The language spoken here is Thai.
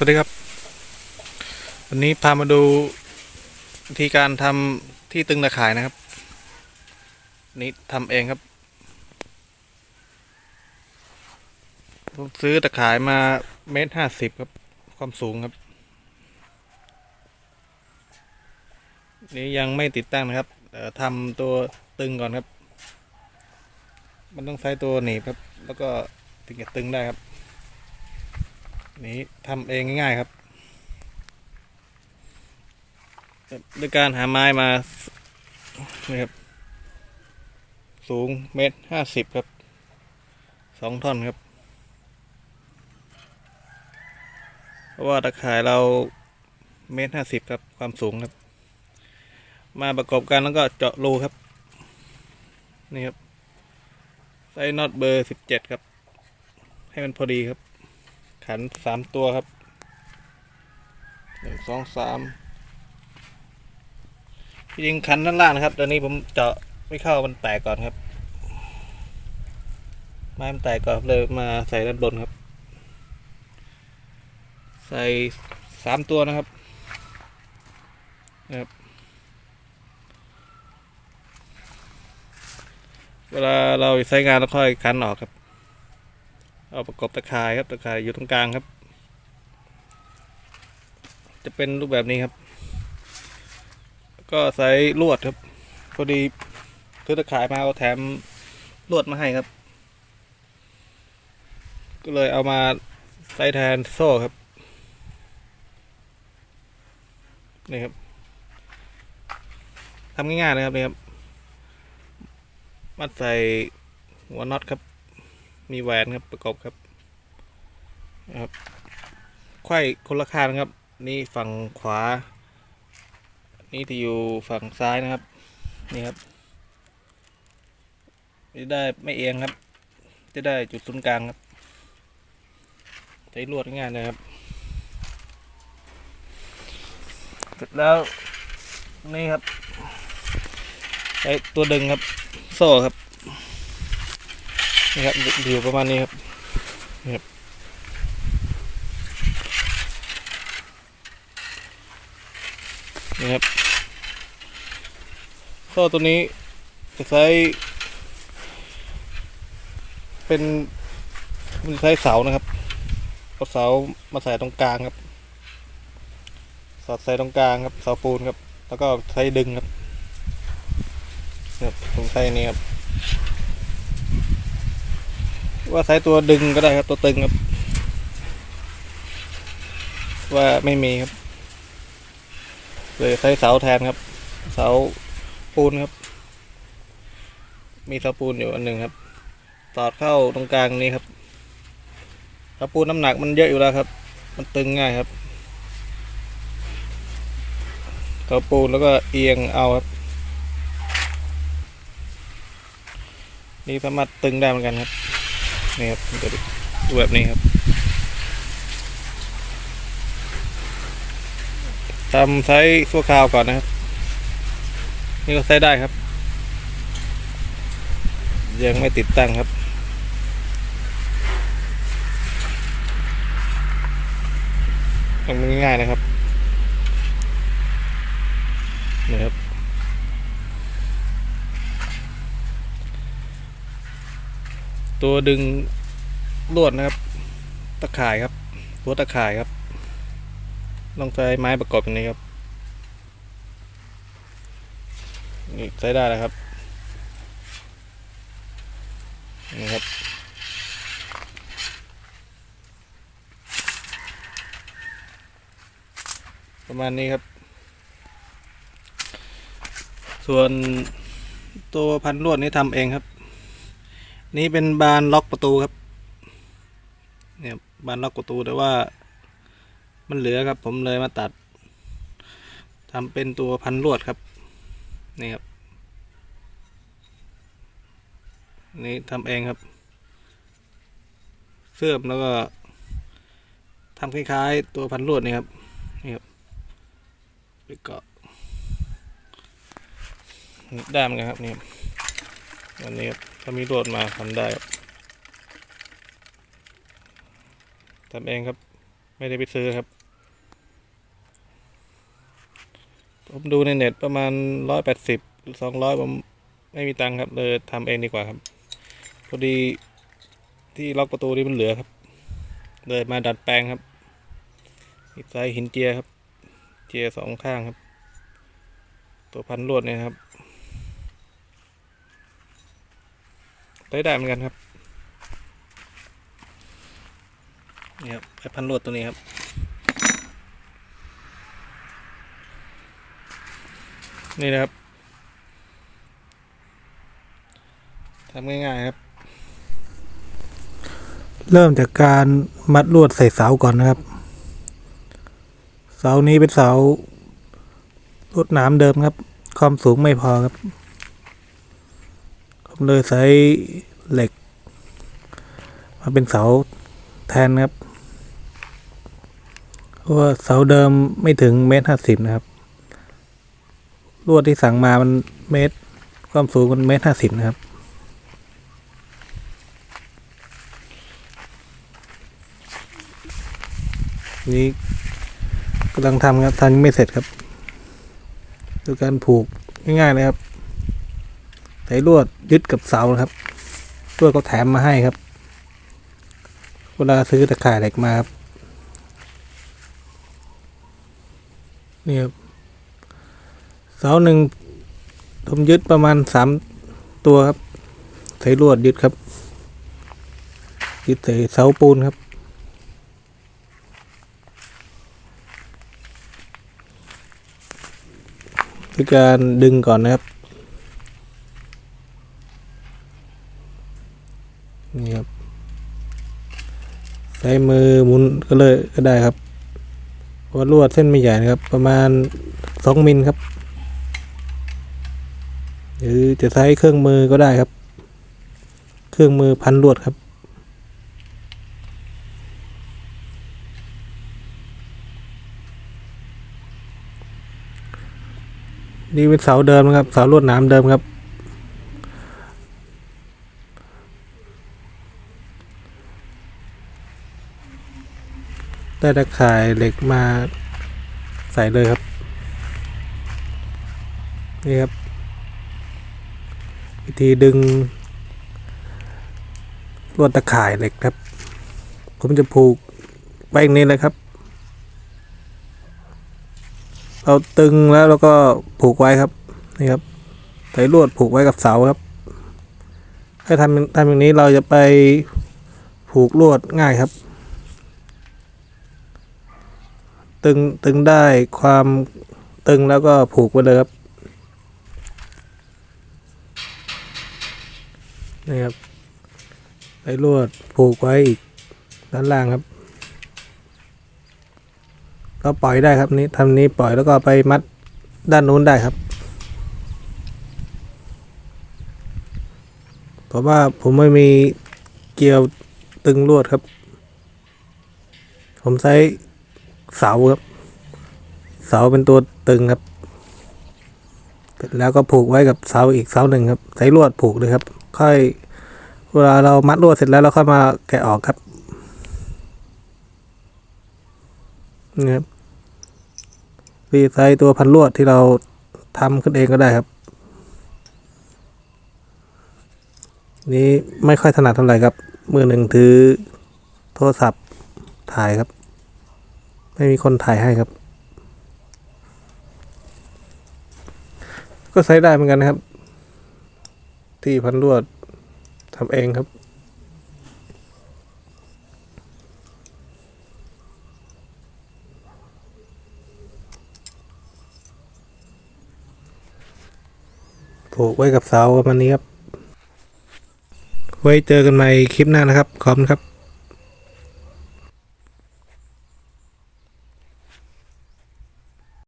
สวัสดีครับ วันนี้พามาดูวิธีการทำที่ตึงตะข่ายนะครับ นี่ทำเองครับผมซื้อตะข่ายมาเมตรห้าสิบครับ ความสูงครับ นี่ยังไม่ติดตั้งนะครับทำตัวตึงก่อนครับ มันต้องใช้ตัวหนีบครับ แล้วก็ถึงจะตึงได้ครับ นี่ทำเองง่ายๆครับด้วยการหาไม้มานี่ครับ สูงเมตรห้าสิบครับสองท่อนครับ เพราะว่าตะข่ายเราเมตรห้าสิบครับความสูงครับ มาประกอบกันแล้วก็เจาะรูครับ นี่ครับ ใส่น็อตเบอร์สิบเจ็ดครับ ให้มันพอดีครับ ขันสามตัวครับหนึ่งสองสามจริงขันด้านล่างนะครับตอนนี้ผมเจาะไม่เข้ามันแตกก่อนครับไม้มันแตกก่อนเลยมาใส่ด้านบนครับ ใส่สามตัวนะครับนะครับเวลาเราใช้งานเราค่อยคันออกครับ เอาประกอบตะข่ายครับตะข่ายอยู่ตรงกลางครับ จะเป็นรูปแบบนี้ครับ ก็ใช้ลวดครับ พอดีซื้อตะข่ายมาเอาแถมลวดมาให้ครับ ก็เลยเอามาใส่แทนโซ่ครับนี่ครับทำง่ายๆนะครับนี่ครับมัดใส่หัวน็อตครับ มีแหวนครับประกอบครับครับไขว้คนละข้างนะครับ นี่ฝั่งขวา นี่ที่อยู่ฝั่งซ้ายนะครับ นี่ครับจะได้ไม่เอียงครับ จะได้จุดศูนย์กลางครับใช้ลวดง่ายนะครับเสร็จแล้วนี่ครับใช้ตัวดึงครับ โซ่ครับ นี่ครับอยู่ประมาณนี้ครับนี่ครับนี่ครับโซ่ตัวนี้จะใช้เป็นมันใช้เสานะครับเอาเสามาใส่ตรงกลางครับสอดใส่ตรงกลางครับเสาปูนครับ แล้วก็ใช้ดึงครับครับผมใช้อันนี้ครับ ว่าใช้ตัวดึงก็ได้ครับ ตัวตึงครับ ว่าไม่มีครับ เลยใช้เสาแทนครับ เสาปูนครับ มีเสาปูนอยู่อันหนึ่งครับสอดเข้าตรงกลางนี้ครับเสาปูนน้ำหนักมันเยอะอยู่แล้วครับ มันตึงง่ายครับเสาปูนแล้วก็เอียงเอาครับนี่สามารถตึงได้เหมือนกันครับ นี่ครับจะดูแบบนี้ครับทำใช้ชั่วคราวก่อนนะครับ นี่ก็ใช้ได้ครับ ยังไม่ติดตั้งครับทำง่ายๆนะครับนี่ครับ ตัวดึงลวดนะครับ ตะข่ายครับตัวตะข่ายครับต้องใช้ไม้ประกอบอย่างนี้ครับนี่ใช้ได้แล้วครับนี่ครับประมาณนี้ครับ ส่วนตัวพันลวดนี่ทำเองครับ นี่เป็นบานล็อกประตูครับ เนี่ยบานล็อกประตูแต่ว่า มันเหลือครับ ผมเลยมาตัดทำเป็นตัวพันลวดครับ นี่ครับ นี่ทำเองครับ เสื่อมแล้วก็ทำคล้ายๆ ตัวพันลวดนี่ครับ นี่ครับแล้วก็ได้เหมือนกันครับนี่ครับอันนี้ครับ ถ้ามีลวดมาทำได้ทำเองครับ ไม่ได้ไปซื้อครับ ผมดูในเน็ตประมาณร้อยแปดสิบสองร้อยผมไม่มีตังค์ครับเลยทำเองดีกว่าครับ พอดีที่ล็อกประตูนี่มันเหลือครับ เลยมาดัดแปลงครับอีกสายหินเจียครับ เจียสองข้างครับ ตัวพันลวดเนี่ยครับ ได้ได้เหมือนกันครับนี่ครับไอพันลวดตัวนี้ครับ นี่นะครับทำง่ายๆครับ เริ่มจากการมัดลวดใส่เสาก่อนนะครับ เสานี้เป็นเสาลวดหนามเดิมครับ ความสูงไม่พอครับ ผมเลยใช้เหล็ก มาเป็นเสาแทนนะครับเพราะว่าเสาเดิมไม่ถึงเมตรห้าสิบนะครับ ลวดที่สั่งมามันเมตร ความสูงมันเมตรห้าสิบนะครับนี่กำลังทำครับทำยังไม่เสร็จครับ คือการผูกง่ายๆเลยครับ ใส่ลวดยึดกับเสาครับลวดก็แถมมาให้ครับ เวลาซื้อตะข่ายเหล็กมาครับนี่ครับเสาหนึ่งผมยึดประมาณสามตัวครับใส่ลวดยึดครับ ยึดใส่เสาปูนครับคือการดึงก่อนนะครับ นี่ครับใช้มือหมุนก็เลยก็ได้ครับเพราะว่าลวดเส้นไม่ใหญ่นะครับ ประมาณสองมิลครับ หรือจะใช้เครื่องมือก็ได้ครับ เครื่องมือพันลวดครับนี่เป็นเสาเดิมนะครับเสาลวดหนามเดิมครับ ได้ตะข่ายเหล็กมาใส่เลยครับ นี่ครับ วิธีดึงลวดตะข่ายเหล็กครับ ผมจะผูกไว้อย่างนี้เลยครับ เราตึงแล้วเราก็ผูกไว้ครับ นี่ครับใส่ลวดผูกไว้กับเสาครับถ้าทำทำอย่างนี้เราจะไปผูกลวดง่ายครับ ตึงตึงได้ความตึงแล้วก็ผูกไว้เลยครับนี่ครับใส่ลวดผูกไว้อีกด้านล่างครับ ก็ปล่อยได้ครับนี้ทำนี้ปล่อยแล้วก็ไปมัดด้านนู้นได้ครับเพราะว่าผมไม่มีเกลียวตึงลวดครับ ผมใช้ เสาครับ เสาเป็นตัวตึงครับ แล้วก็ผูกไว้กับเสาอีกเสาหนึ่งครับ ใช้ลวดผูกเลยครับ ค่อย เวลาเรามัดลวดเสร็จแล้วเราค่อยมาแกะออกครับนี่ครับวีไซต์ตัวพันลวดที่เราทำขึ้นเองก็ได้ครับ นี้ไม่ค่อยถนัดเท่าไหร่ครับ มือหนึ่งถือโทรศัพท์ถ่ายครับ ไม่มีคนถ่ายให้ครับ ก็ใช้ได้เหมือนกันนะครับ ที่พันลวดทำเองครับ ผูกไว้กับเสาประมาณนี้ครับ ไว้เจอกันใหม่คลิปหน้านะครับ ขอบคุณครับ